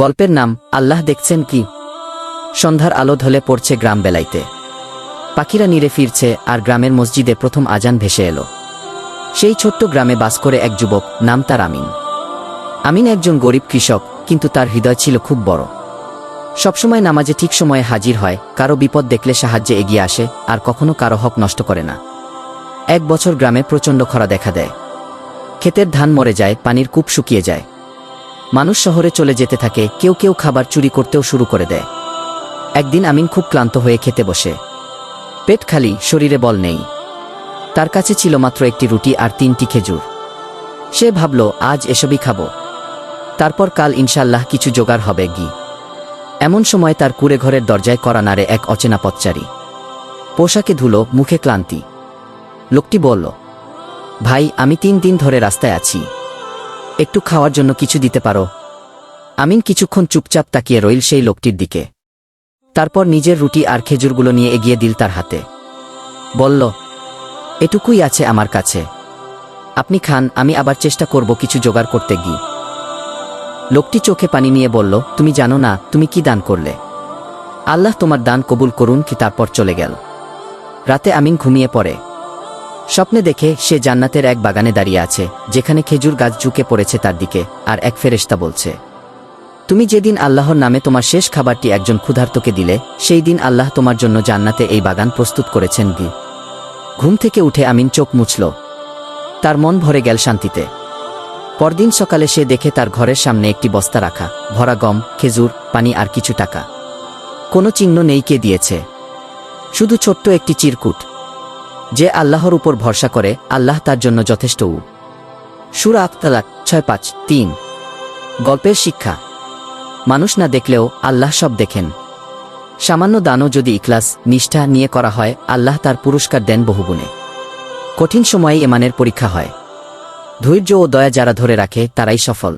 গল্পের নাম, আল্লাহ দেখছেন কি? সন্ধ্যার আলো ধলে পড়ছে গ্রাম বেলাইতে। পাখিরা নিরে ফিরছে আর গ্রামের মসজিদে প্রথম আজান ভেসে এলো। সেই ছোট্ট গ্রামে বাস করে এক যুবক, নাম তার আমিন। আমিন একজন গরিব কৃষক, কিন্তু তার হৃদয় ছিল খুব বড়। সবসময় নামাজে ঠিক সময়ে হাজির হয়, কারও বিপদ দেখলে সাহায্যে এগিয়ে আসে, আর কখনো কারও হক নষ্ট করে না। এক বছর গ্রামে প্রচণ্ড খরা দেখা দেয়। ক্ষেতের ধান মরে যায়, পানির কূপ শুকিয়ে যায়। মানুষ শহরে চলে যেতে থাকে, কেউ কেউ খাবার চুরি করতেও শুরু করে দেয়। একদিন আমিন খুব ক্লান্ত হয়ে খেতে বসে। পেট খালি, শরীরে বল নেই। তার কাছে ছিল মাত্র একটি রুটি আর তিনটি খেজুর। সে ভাবল, আজ এসবই খাব। তারপর কাল ইনশাল্লাহ কিছু জোগাড় হবে গি। এমন সময় তার কুড়ে ঘরের দরজায় করা নাড়ে এক অচেনা পথচারী। পোশাকে ধুলো, মুখে ক্লান্তি। লোকটি বলল, ভাই, আমি তিন দিন ধরে রাস্তায় আছি। একটু খাওয়ার জন্য কিছু দিতে পারো। আমিন কিছুক্ষণ চুপচাপ তাকিয়ে রইল সেই লোকটির দিকে। তারপর নিজের রুটি আর খেজুরগুলো নিয়ে এগিয়ে দিল তার হাতে। বলল, এটুকুই আছে আমার কাছে। আপনি খান, আমি আবার চেষ্টা করব কিছু জোগাড় করতে গিয়ে। লোকটি চোখে পানি নিয়ে বলল, তুমি জানো না, তুমি কি দান করলে? আল্লাহ তোমার দান কবুল করুন কি তারপর চলে গেল। রাতে আমিন ঘুমিয়ে পড়ে। স্বপ্নে দেখে সে জান্নাতের এক বাগানে দাঁড়িয়ে আছে, যেখানে খেজুর গাছ ঝুঁকে পড়েছে তার দিকে, আর এক ফেরেশতা বলছে, তুমি যেদিন আল্লাহর নামে তোমার শেষ খাবারটি একজন ক্ষুধার্তকে দিলে, সেই দিন আল্লাহ তোমার জন্য জান্নাতে এই বাগান প্রস্তুত করেছেন গি ঘুম থেকে উঠে আমিন চোখ মুছল। তার মন ভরে গেল শান্তিতে। পরদিন সকালে সে দেখে তার ঘরের সামনে একটি বস্তা রাখা, ভরা গম, খেজুর, পানি আর কিছু টাকা। কোনো চিহ্ন নেই কে দিয়েছে। শুধু ছোট্ট একটি চিরকুট। যে আল্লাহর উপর ভরসা করে, আল্লাহ তার জন্য যথেষ্ট উ। সুরা আক্তালাক ছয় পাঁচ তিন। গল্পের শিক্ষা। মানুষ না দেখলেও আল্লাহ সব দেখেন। সামান্য দানও যদি ইখলাস, নিষ্ঠা নিয়ে করা হয়, আল্লাহ তার পুরস্কার দেন বহুগুণে। কঠিন সময়ে এমানের পরীক্ষা হয়। ধৈর্য ও দয়া যারা ধরে রাখে, তারাই সফল।